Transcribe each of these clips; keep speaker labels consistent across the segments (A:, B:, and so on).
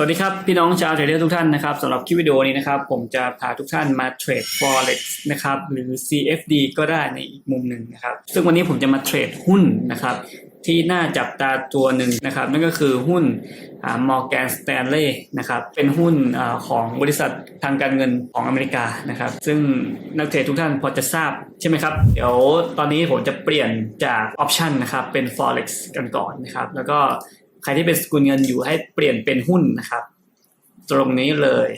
A: วัสดีครับ พี่น้องชาวเทรดเดอร์ทุกท่านนะครับสำหรับคลิปวิดีโอนี้นะครับ ผมจะพาทุกท่านมาเทรด forex นะครับหรือ CFD ก็ได้ในอีกมุมหนึ่งนะครับ ซึ่งวันนี้ผมจะมาเทรดหุ้นนะครับ ที่น่าจับตาตัวหนึ่งนะครับ นั่นก็คือหุ้นอ Morgan Stanley นะครับ เป็นหุ้นอของบริษัททางการเงินของอเมริกานะครับ ซึ่งนักเทรดทุกท่านพอจะทราบใช่ไหมครับ เดี๋ยวตอนนี้ผมจะเปลี่ยนจากออปชันนะครับเป็น forex กันก่อนนะครับ แล้วก็ รที่เป็นสกุลเงินอยู่ให้เปลี่ยนเป็นหุ้นนะครับ ตรงนี้เลย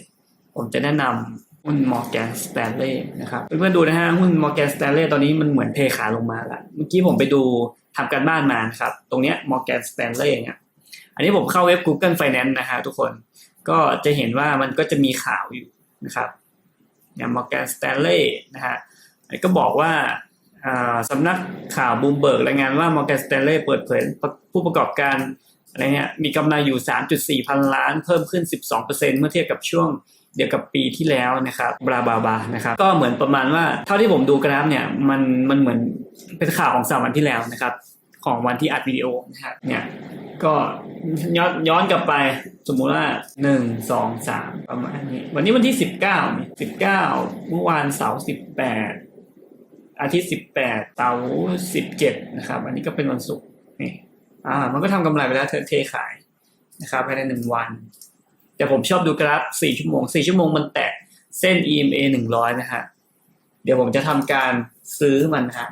A: ผมจะแนะนำหุ้น Morgan Stanley นะครับเพื่อนๆดูนะฮะหุ้น Morgan Stanley ตอนนี้มันเหมือนเทขาลงมาล้วเมื่อกี้ผมไปดูทำการบ้านมานครับ ตรงเนี้ย Morgan Stanley เนี่ยอันนี้ผมเข้าเว็บ Google Finance นะฮะทุกคนก็จะเห็นว่ามันก็จะมีข่าวอยู่นะครับอย่าง Morgan Stanley นะฮะก็บอกว่าอ่าสำนักข่าวบูมเบิร์กรายงานว่า Morgan Stanley เปิดเผยผู้ประกอบการ อะไรเงี้ยมีกำไรอยู่ 3.4 พันล้าน เพิ่มขึ้น 12%เมื่อเทียบกับช่วงเดียวกับปีที่แล้วนะครับบลาบาบานะครับก็เหมือนประมาณว่าเท่าที่ผมดูกราฟเนี่ยมันมันเหมือนเป็นข่าวของสามวันที่แล้วนะครับ ของวันที่อัดวิดีโอนะครับเนี่ยก็ย้อนย้อนกลับไปสมมุติว่าหนึ่งสองสามประมาณนี้ วันนี้วันที่สิบเก้าสิบเก้าเมื่อวานเสาร์สิบแปดอาทิตย์สิบแปดเสาร์สิบเจ็ดนะครับ อันนี้ก็เป็นวันศุกร์นี่ อ่า มันก็ทำกำไรไปแล้วเธอเทขายนะครับภายในหนึ่งวัน แต่ผมชอบดูกราฟสี่ชั่วโมงสี่ชั่วโมงมันแตะเส้น EMA หนึ่งร้อยนะฮะเดี๋ยวผมจะทำการซื้อมันฮะ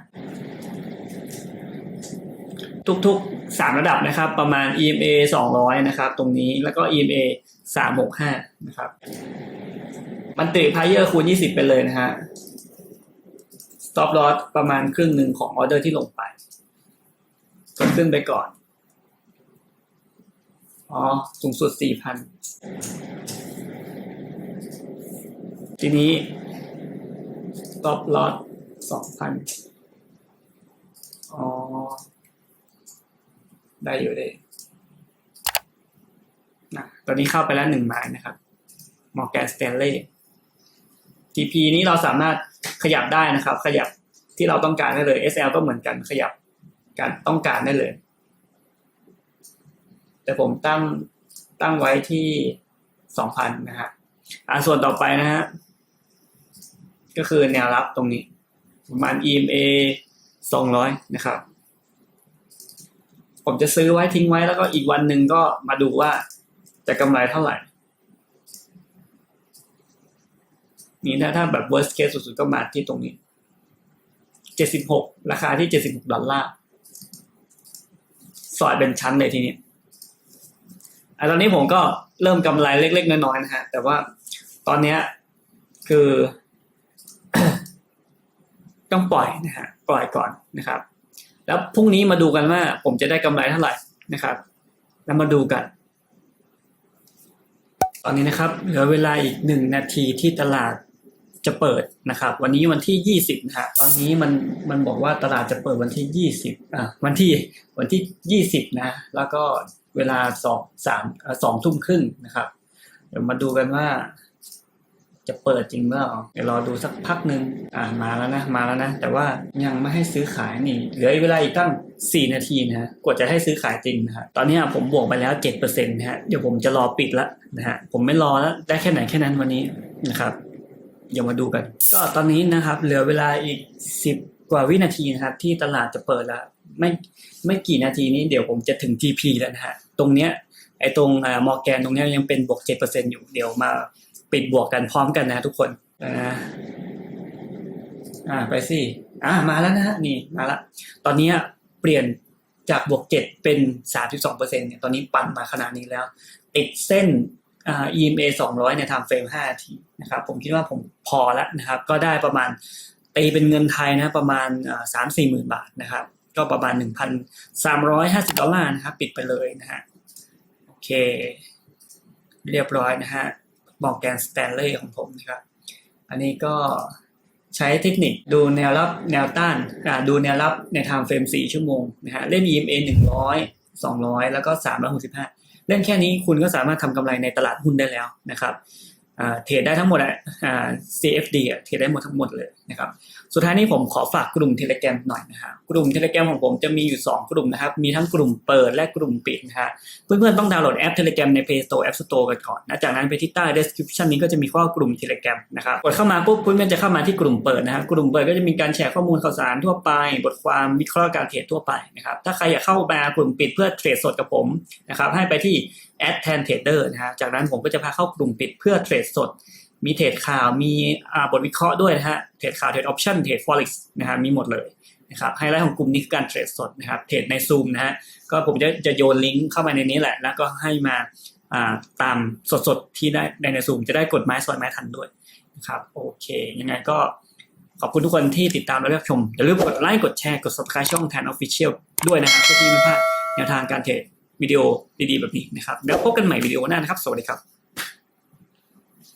A: ทุกๆสามระดับนะครับ ประมาณ EMA สองร้อยนะครับ ตรงนี้แล้วก็ EMA สามหกห้านะครับ มันติพายเยอร์คูณยี่สิบไปเลยนะฮะ stop loss ประมาณครึ่งหนึ่งของออเดอร์ที่ลงไปก็ขึ้นไปก่อน อ๋อ สูงสุดสี่พัน ทีนี้ stop loss สองพันอ๋อ ได้อยู่เลยนะตอนนี้เข้าไปแล้วหนึ่งไม้นะครับ Morgan Stanley TP นี้เราสามารถขยับได้นะครับ ขยับที่เราต้องการได้เลย SL ก็เหมือนกันขยับการต้องการได้เลย แต่ผมตั้งตั้งไว้ที่สองพันนะฮะอ่าส่วนต่อไปนะฮะก็คือแนวรับตรงนี้ประมาณ EMA สองร้อยนะครับ ผมจะซื้อไว้ทิ้งไว้แล้วก็อีกวันหนึ่งก็มาดูว่าจะกำไรเท่าไหร่ นี่นะถ้าแบบ worst case สุดๆก็มาที่ตรงนี้เจ็ดสิบหกราคาที่เจ็ดสิบหกดอลลาร์ สอยเป็นชั้นเลยทีนี้ อะตอนนี้ผมก็เริ่มกำไรเล็กๆน้อยๆนะฮะ แต่ว่าตอนเนี้ยคือ ต้องปล่อยนะฮะปล่อยก่อนนะครับ แล้วพรุ่งนี้มาดูกันว่า ผมจะได้กำไรเท่าไหร่นะครับ แล้วมาดูกัน ตอนนี้นะครับ เหลือเวลาอีกหนึ่งนาทีที่ตลาดจะเปิดนะครับ วันนี้วันที่ยี่สิบนะฮะตอนนี้มันมันบอกว่าตลาดจะเปิดวันที่ยี่สิบอะวันที่วันที่ยี่สิบนะ แล้วก็ เวลาสองสามสองทุ่มครึ่งนะครับ เดี๋ยวมาดูกันว่า จะเปิดจริงเมื่อเดี๋ยวรอดูสักพักหนึ่งอ่ามาแล้วนะมาแล้วนะ แต่ว่ายังไม่ให้ซื้อขายนี่ เหลือเวลาอีกตั้งสี่นาทีนะฮะกว่าจะให้ซื้อขายจริงนะฮะตอนนี้ผมบวกไปแล้วเจ็ดเปอร์เซ็นต์นะฮะเดี๋ยวผมจะรอปิดละนะฮะผมไม่รอแล้วได้แค่ไหนแค่นั้นวันนี้นะครับเดี๋ยวมาดูกัน ก็ตอนนี้นะครับ เหลือเวลาอีกสิบกว่าวินาทีนะครับ ที่ตลาดจะเปิดแล้ว ไม่ไม่กี่นาทีนี้เดี๋ยวผมจะถึง TP แล้วนะฮะ ตรงเนี้ยไอ้ตรงอ่ามอร์แกนตรงเนี้ยยังเป็นบวกเจ็ดเปอร์เซ็นอยู่ เดี๋ยวมาปิดบวกกันพร้อมกันนะทุกคนนะอ่าไปสิอ่ามาแล้วนะฮะนี่มาละ ตอนนี้เปลี่ยนจากบวกเจ็ดเป็นสามสิบสองเปอร์เซ็นเนี่ยตอนนี้ปั่นมาขนาดนี้แล้ว ติดเส้นอ่า EMA 200เนี่ยทำเฟรม5นาทีนะครับ ผมคิดว่าผมพอแล้วนะครับ ก็ได้ประมาณตีเป็นเงินไทยนะประมาณสามสี่หมื่นบาทนะครับ ก็ประมาณ 1,350 ดอลลาร์นะครับ ปิดไปเลยนะฮะ โอเค เรียบร้อยนะฮะบอกแกนสแตนเลย์ของผมนะครับ อันนี้ก็ใช้เทคนิคดูแนวรับแนวต้านดูแนวรับใน time frame 4ชั่วโมงนะฮะ เล่น EMA 100 200 แล้วก็ 365 เล่นแค่นี้คุณก็สามารถทำกำไรในตลาดหุ้นได้แล้วนะครับ เทรดได้ทั้งหมดอะอ่า CFD อะเทรดได้หมดทั้งหมดเลยนะครับ สุดท้ายนี้ผมขอฝากกลุ่ม Telegram หน่อยนะครับกลุ่ม Telegram ของผมจะมีอยู่ 2 กลุ่มนะครับ มีทั้งกลุ่มเปิดและกลุ่มปิดนะฮะเพื่อนๆต้องดาวน์โหลดแอป Telegram ใน Play Store App Store กันก่อนนะจากนั้นไปที่ใต้ description นี้ก็จะมีข้อกลุ่ม Telegram นะครับกดเข้ามาปุ๊บเพื่อนๆจะเข้ามาที่กลุ่มเปิดนะฮะกลุ่มเปิดก็จะมีการแชร์ข้อมูลข่าวสารทั่วไป บทความวิเคราะห์การเทรดทั่วไปนะครับถ้าใครอยากเข้ามากลุ่มปิดเพื่อเทรดสดกับผมนะครับให้ไปที่ add ten trader นะฮะจากนั้นผมก็จะพาเข้ากลุ่มปิดเพื่อเทรดสด มีเทรดข่าวมีบทวิเคราะห์ด้วยนะฮะเทรดข่าวเทรดออปชั่นเทรด forex นะฮะมีหมดเลยนะครับไฮไลท์ของกลุ่มนี้คือการเทรดสดนะครับเทรดใน Zoom นะฮะก็ผมจะจะโยนลิงก์เข้ามาในนี้แหละ แล้วก็ให้มาตามสดๆที่ได้ในใน Zoom จะได้กดไม้ซอยไม้ทันด้วยนะครับโอเค ยังไงก็ขอบคุณทุกคนที่ติดตามและรับชม อย่าลืมกดไลค์กดแชร์กด subscribe ช่อง Tan Official ด้วยนะครับเพื่อที่ไม่พลาดแนวทางการเทรด วิดีโอดีๆแบบนี้นะครับ แล้วพบกันใหม่วิดีโอหน้านะครับ สวัสดีครับ